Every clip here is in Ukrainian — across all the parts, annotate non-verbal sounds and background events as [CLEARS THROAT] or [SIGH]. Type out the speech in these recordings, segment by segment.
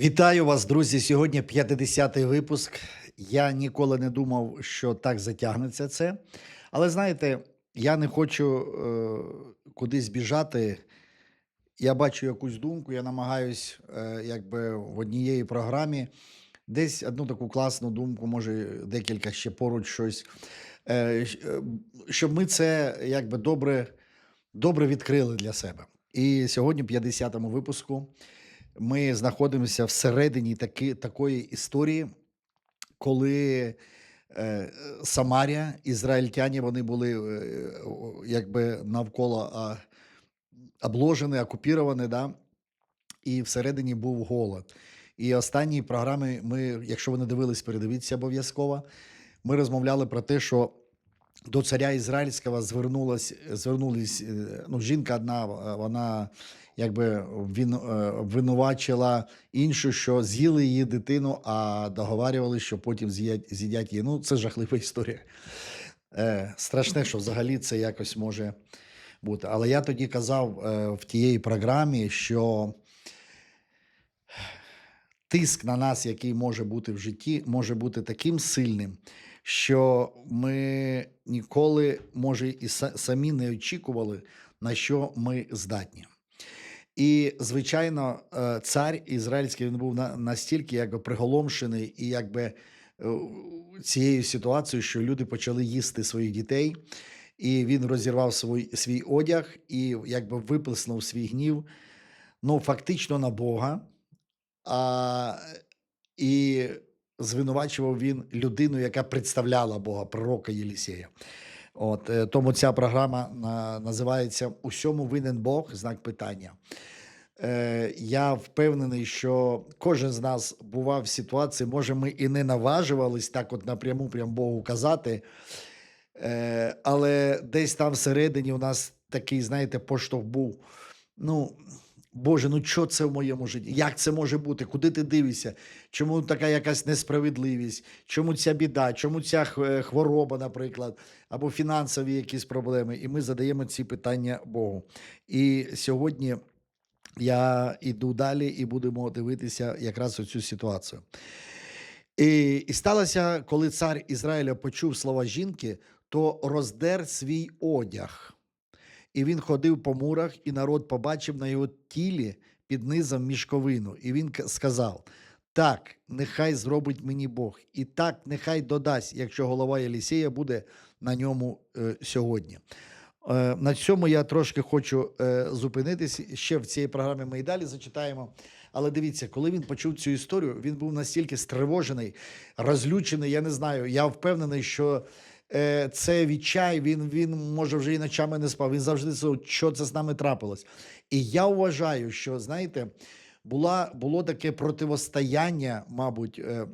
Вітаю вас, друзі. Сьогодні 50-й випуск. Я ніколи не думав, що так затягнеться це. Але знаєте, я не хочу е, кудись біжати. Я бачу якусь думку, я намагаюсь, е, якби в однієї програмі десь одну таку класну думку, може декілька ще поруч щось, е, е, щоб ми це якби добре, добре відкрили для себе. І сьогодні, в 50-му випуску, ми знаходимося всередині таки, такої історії, коли е, Самарія, ізраїльтяні, вони були е, якби навколо а, обложені, окуповані, да? і всередині був голод. І останні програми ми, якщо ви не дивились, передивіться обов'язково. Ми розмовляли про те, що до царя Ізраїльського звернулась, звернулись, е, ну, жінка одна, е, вона якби він, е, обвинувачила іншу, що з'їли її дитину, а договарювали, що потім з'їдять, з'їдять її. Ну, це жахлива історія. Е, страшне, що взагалі це якось може бути. Але я тоді казав в тієї програмі, що тиск на нас, який може бути в житті, може бути таким сильним, що ми ніколи, може, і самі не очікували, на що ми здатні. І, звичайно, е, цар ізраїльський він був настільки якби приголомшений і якби е, цією ситуацією, що люди почали їсти своїх дітей, і він розірвав свій, свій одяг і якби виплеснув свій гнів, ну, фактично на Бога. А, і звинувачував він людину, яка представляла Бога, пророка Єлісея. От, е, тому ця програма називається Усьому винен Бог? Знак питання. Е, я впевнений, що кожен з нас бував в ситуації, може, ми і не наважувались так, от напряму прям Богу казати. Е, але десь там всередині у нас такий, знаєте, поштовх був. Ну, Боже, ну що це в моєму житті? Як це може бути? Куди ти дивишся? Чому така якась несправедливість? Чому ця біда? Чому ця хвороба, наприклад, або фінансові якісь проблеми? І ми задаємо ці питання Богу. І сьогодні я іду далі і будемо дивитися якраз цю ситуацію. І, і сталося, коли цар Ізраїля почув слова жінки, то роздер свій одяг. І він ходив по мурах, і народ побачив на його тілі під низом мішковину. І він сказав: Так, нехай зробить мені Бог, і так нехай додасть, якщо голова Єлісея буде на ньому е, сьогодні. Е, на цьому я трошки хочу е, зупинитись. Ще в цій програмі ми і далі зачитаємо. Але дивіться, коли він почув цю історію, він був настільки стривожений, розлючений. Я не знаю. Я впевнений, що е, це відчай. Він, він може вже і ночами не спав. Він завжди що це з нами трапилось. І я вважаю, що знаєте, була, було таке противостояння, мабуть. Е,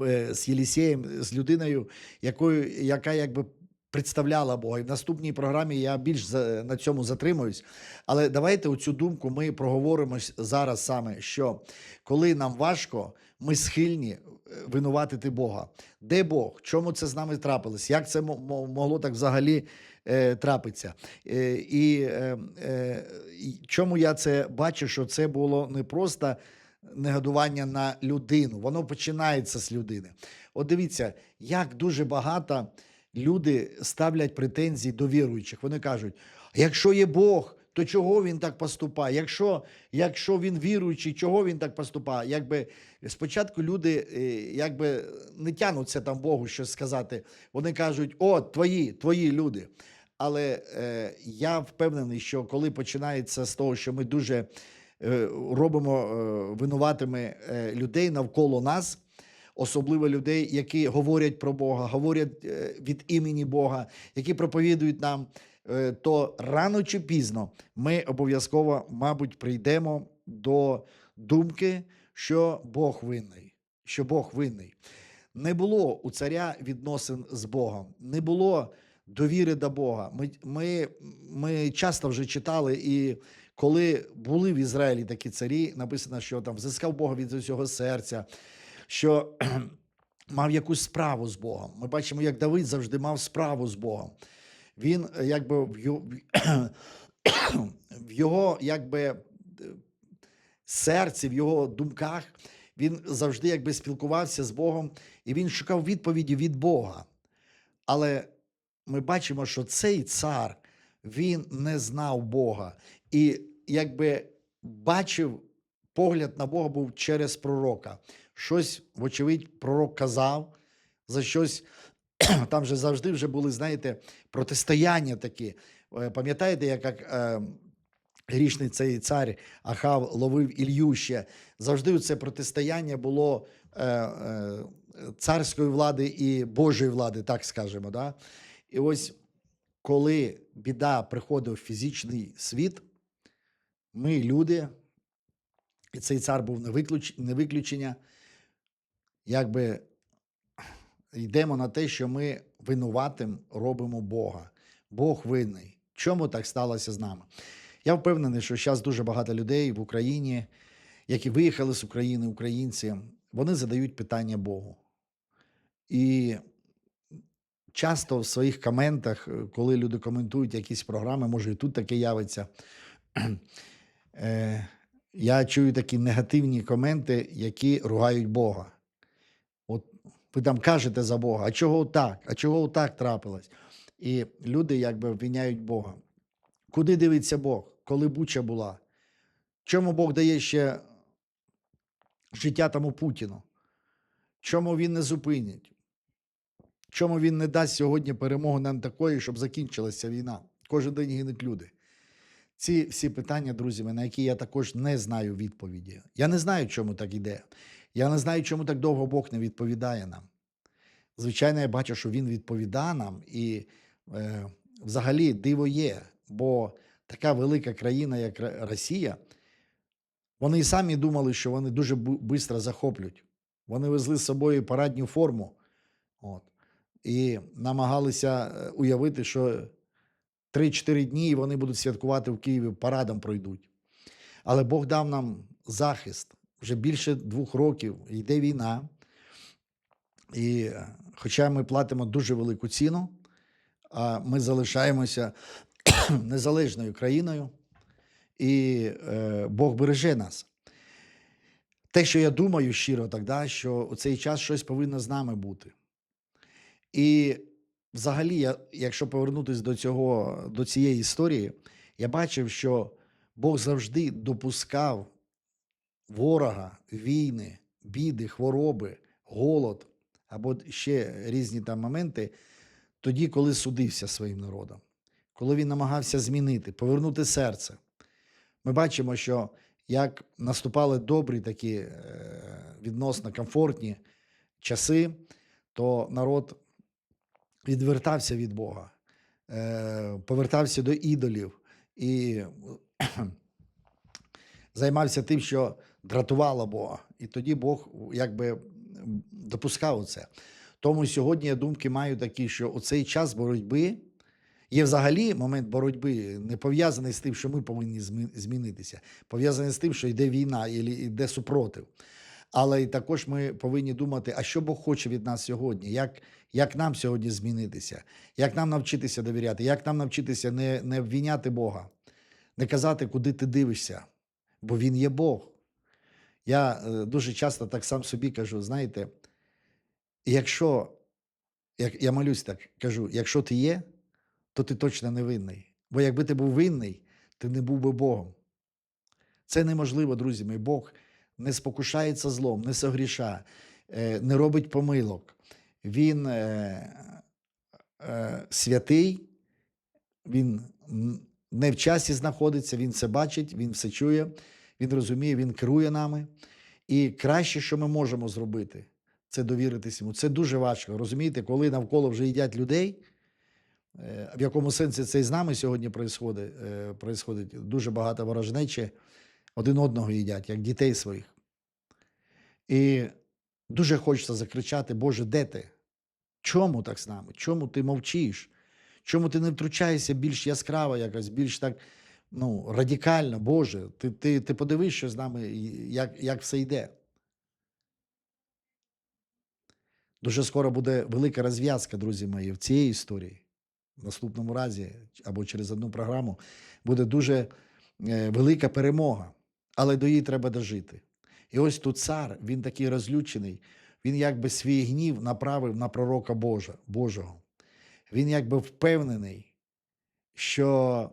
е, з Єлісеєм, з людиною, якою, яка якби представляла Бога. І в наступній програмі я більш на цьому затримуюсь. Але давайте оцю думку ми проговоримо зараз саме, що коли нам важко, ми схильні е, винуватити Бога. Де Бог? Чому це з нами трапилось? Як це мо- мо- могло так взагалі е, трапитися? Е, і, е, е, чому я це бачу, що це було не просто негодування на людину, воно починається з людини. От дивіться, як дуже багато люди ставлять претензії до віруючих. Вони кажуть: якщо є Бог, то чого він так поступає? Якщо, якщо він віруючий, чого він так поступає? Якби спочатку люди якби не тянуться там Богу щось сказати. Вони кажуть: о, твої, твої люди. Але е, я впевнений, що коли починається з того, що ми дуже е, робимо е, винуватими е, людей навколо нас, особливо людей, які говорять про Бога, говорять е, від імені Бога, які проповідують нам, е, то рано чи пізно ми обов'язково, мабуть, прийдемо до думки, що Бог винний, що Бог винний. Не було у царя відносин з Богом, не було довіри до Бога. Ми, ми, ми часто вже читали, і коли були в Ізраїлі такі царі, написано, що там взискав Бога від усього серця, що [CLEARS THROAT] мав якусь справу з Богом. Ми бачимо, як Давид завжди мав справу з Богом. Він якби [CLEARS THROAT] в його, якби серці, в його думках. Він завжди якби спілкувався з Богом, і він шукав відповіді від Бога. Але ми бачимо, що цей цар він не знав Бога. І якби бачив погляд на Бога був через пророка. Щось, вочевидь, пророк казав, за щось [CLEARS THROAT] там же завжди вже були, знаєте, протистояння такі. Е, Пам'ятаєте, як, е, грішний цей цар Ахав ловив Ілью ще? Завжди це протистояння було е, е, царської влади і Божої влади, так скажемо. Да? І ось коли біда приходить в фізичний світ, ми, люди, і цей цар був не виключення, якби йдемо на те, що ми винуватим робимо Бога. Бог винний. Чому так сталося з нами? Я впевнений, що зараз дуже багато людей в Україні, які виїхали з України, українці, вони задають питання Богу. І часто в своїх коментах, е, коли люди коментують якісь програми, може і тут таке явиться. [CLEARS THROAT] е, Я чую такі негативні коменти, які ругають Бога. От ви там кажете за Бога, а чого так? А чого так трапилось? І люди якби обвиняють Бога. Куди дивиться Бог, коли буча була? Чому Бог дає ще життя тому Путіну? Чому він не зупинить? Чому він не дасть сьогодні перемогу нам такої, щоб закінчилася війна? Кожен день гинуть люди. Ці всі питання, друзі, на які я також не знаю відповіді. Я не знаю, чому так іде. Я не знаю, чому так довго Бог не відповідає нам. Звичайно, я бачу, що Він відповідає нам, і е, взагалі диво є, бо така велика країна, як Росія, вони і самі думали, що вони дуже швидко захоплять. Вони везли з собою парадню форму. От. І намагалися е, уявити, що 3-4 дні вони будуть святкувати в Києві, парадом пройдуть. Але Бог дав нам захист. Вже більше двох років йде війна. І е, хоча ми платимо дуже велику ціну, а ми залишаємося [CLEARS THROAT] незалежною країною, і е, Бог береже нас. Те, що я думаю щиро тоді, що у цей час щось повинно з нами бути. І взагалі, я, якщо повернутися до, цього, до цієї історії, я бачив, що Бог завжди допускав ворога, війни, біди, хвороби, голод або ще різні там моменти, тоді, коли судився своїм народом, коли він намагався змінити, повернути серце. Ми бачимо, що як наступали добрі такі е, відносно комфортні часи, то народ відвертався від Бога, е, повертався до ідолів і [CLEARS THROAT] займався тим, що дратувало Бога. І тоді Бог якби допускав це. Тому сьогодні я думки маю такі, що у цей час боротьби є взагалі момент боротьби не пов'язаний з тим, що ми повинні змінитися, пов'язаний з тим, що йде війна йде супротив. Але і також ми повинні думати, а що Бог хоче від нас сьогодні, як, як нам сьогодні змінитися, як нам навчитися довіряти, як нам навчитися не, не обвіняти Бога, не казати, куди ти дивишся, бо Він є Бог. Я е, дуже часто так сам собі кажу: знаєте, якщо як я молюсь так, кажу, якщо ти є, то ти точно не винний. Бо якби ти був винний, ти не був би Богом. Це неможливо, друзі мої. Бог не спокушається злом, не согріша, е, не робить помилок. Він е, е, святий, він не в часі знаходиться, він все бачить, він все чує, він розуміє, він керує нами. І краще, що ми можемо зробити, це довіритись йому. Це дуже важко. Розумієте, коли навколо вже їдять людей. В якому сенсі це і з нами сьогодні происходить дуже багато ворожнечі, один одного їдять, як дітей своїх. І дуже хочеться закричати: Боже, де ти? Чому так з нами? Чому ти мовчиш? Чому ти не втручаєшся більш яскраво, якось, більш так ну, радикально, Боже, ти, ти, ти подивись, що з нами, як, як все йде. Дуже скоро буде велика розв'язка, друзі мої, в цій історії. В наступному разі або через одну програму буде дуже е, велика перемога. Але до її треба дожити. І ось тут цар, він такий розлючений, він якби свій гнів направив на пророка Божа, Божого. Він якби впевнений, що,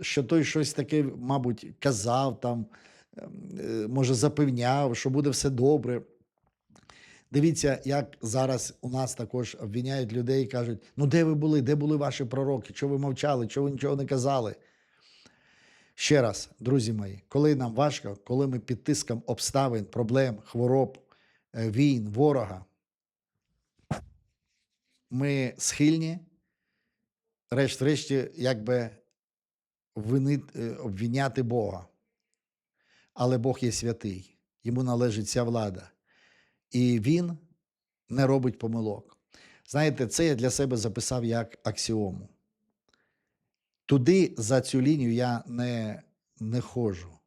що той щось таке, мабуть, казав там, ем, е, може, запевняв, що буде все добре. Дивіться, як зараз у нас також обвиняють людей і кажуть: ну де ви були, де були ваші пророки? Чого ви мовчали, чого ви нічого не казали? Ще раз, друзі мої, коли нам важко, коли ми під тиском обставин, проблем, хвороб, е, війн, ворога, ми схильні, решт-решті, якби е, обвиняти Бога. Але Бог є святий, йому належить ця влада. І він не робить помилок. Знаєте, це я для себе записав як аксіому. Туди за цю лінію я не, не ходжу,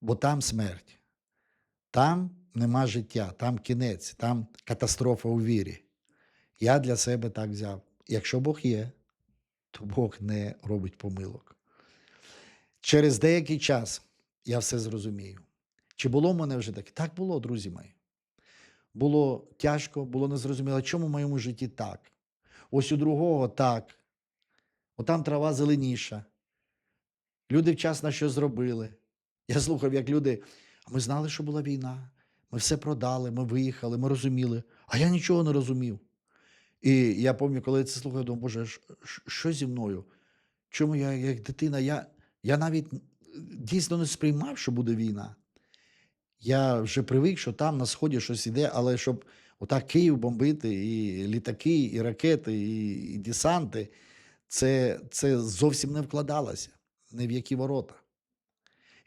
бо там смерть, там нема життя, там кінець, там катастрофа у вірі. Я для себе так взяв. Якщо Бог є, то Бог не робить помилок. Через деякий час я все зрозумію. Чи було в мене вже таке? Так було, друзі мої. Було тяжко, було незрозуміло, чому в моєму житті так. Ось у другого так. Отам трава зеленіша. Люди вчасно що зробили. Я слухав, як люди. А ми знали, що була війна. Ми все продали, ми виїхали, ми розуміли. А я нічого не розумів. І я пам'ятаю, коли я це слухав, я думав, Боже, що зі мною? Чому я, як дитина, я, я навіть дійсно не сприймав, що буде війна. Я вже привик, що там на сході щось іде, але щоб отак Київ бомбити, і літаки, і ракети, і, і десанти, це, це зовсім не вкладалося ні в які ворота.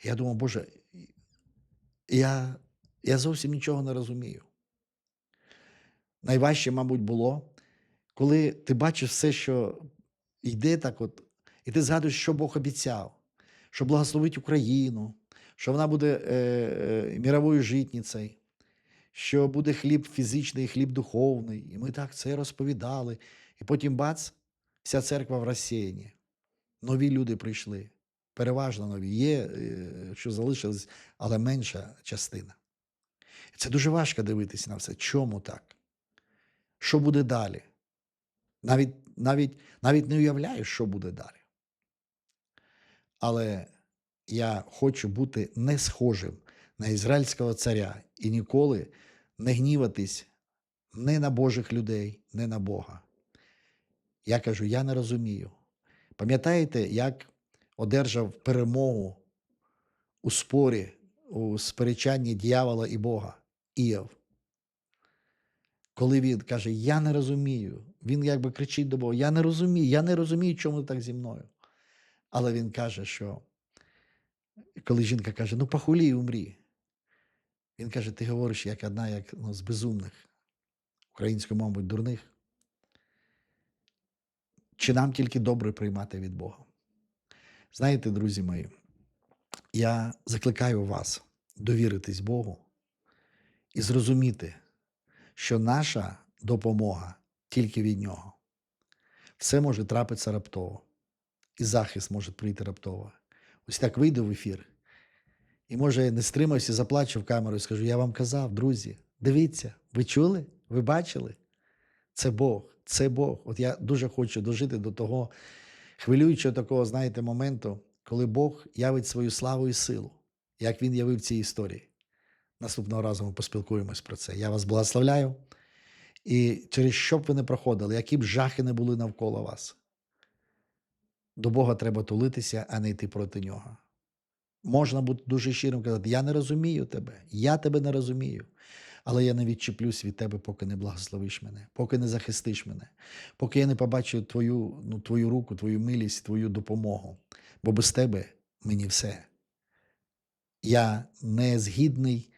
Я думав, Боже, я, я зовсім нічого не розумію. Найважче, мабуть, було, коли ти бачиш все, що йде так, от, і ти згадуєш, що Бог обіцяв, що благословить Україну, що вона буде е, е, міровою житницею, що буде хліб фізичний, хліб духовний. І ми так це розповідали. І потім бац, вся церква в розсіянні. Нові люди прийшли. Переважно нові. Є, е, що залишились, але менша частина. Це дуже важко дивитися на все. Чому так? Що буде далі? Навіть, навіть, навіть не уявляю, що буде далі. Але я хочу бути не схожим на ізраїльського царя і ніколи не гніватись не на Божих людей, не на Бога. Я кажу, я не розумію. Пам'ятаєте, як одержав перемогу у спорі, у сперечанні дьявола і Бога Іов? Коли він каже, я не розумію, він якби кричить до Бога: Я не розумію, я не розумію, чому так зі мною. Але він каже, що коли жінка каже, ну похулі і умрі. Він каже, ти говориш як одна як, ну, з безумних, українською, мабуть, дурних. Чи нам тільки добре приймати від Бога? Знаєте, друзі мої, я закликаю вас довіритись Богу і зрозуміти, що наша допомога тільки від Нього. Все може трапитися раптово, і захист може прийти раптово. Ось так вийду в ефір. І може не стримаюся, заплачу в камеру і скажу: я вам казав, друзі, дивіться, ви чули? Ви бачили? Це Бог, це Бог. От я дуже хочу дожити до того хвилюючого такого, знаєте, моменту, коли Бог явить свою славу і силу, як він явив цій історії. Наступного разу ми поспілкуємось про це. Я вас благословляю. І через що б ви не проходили, які б жахи не були навколо вас. До Бога треба тулитися, а не йти проти нього. Можна бути дуже щирим казати: Я не розумію тебе, я тебе не розумію. Але я не відчеплюсь від тебе, поки не благословиш мене, поки не захистиш мене, поки я не побачу твою, ну, твою руку, твою милість, твою допомогу. Бо без тебе мені все. Я не згідний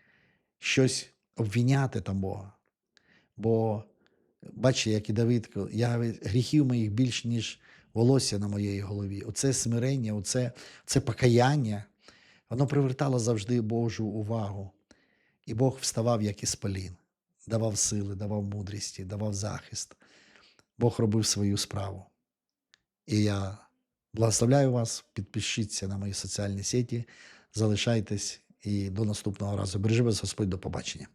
щось обвіняти там Бога. Бо бачите, як і Давид, я гріхів моїх більш, ніж волосся на моєї голові. Оце смирення, оце, це покаяння, воно привертало завжди Божу увагу. І Бог вставав, як із іспалін, давав сили, давав мудрість, давав захист. Бог робив свою справу. І я Благословляю вас, підпишіться на мої соціальні сеті, залишайтесь і до наступного разу. Бережи вас Господь, до побачення.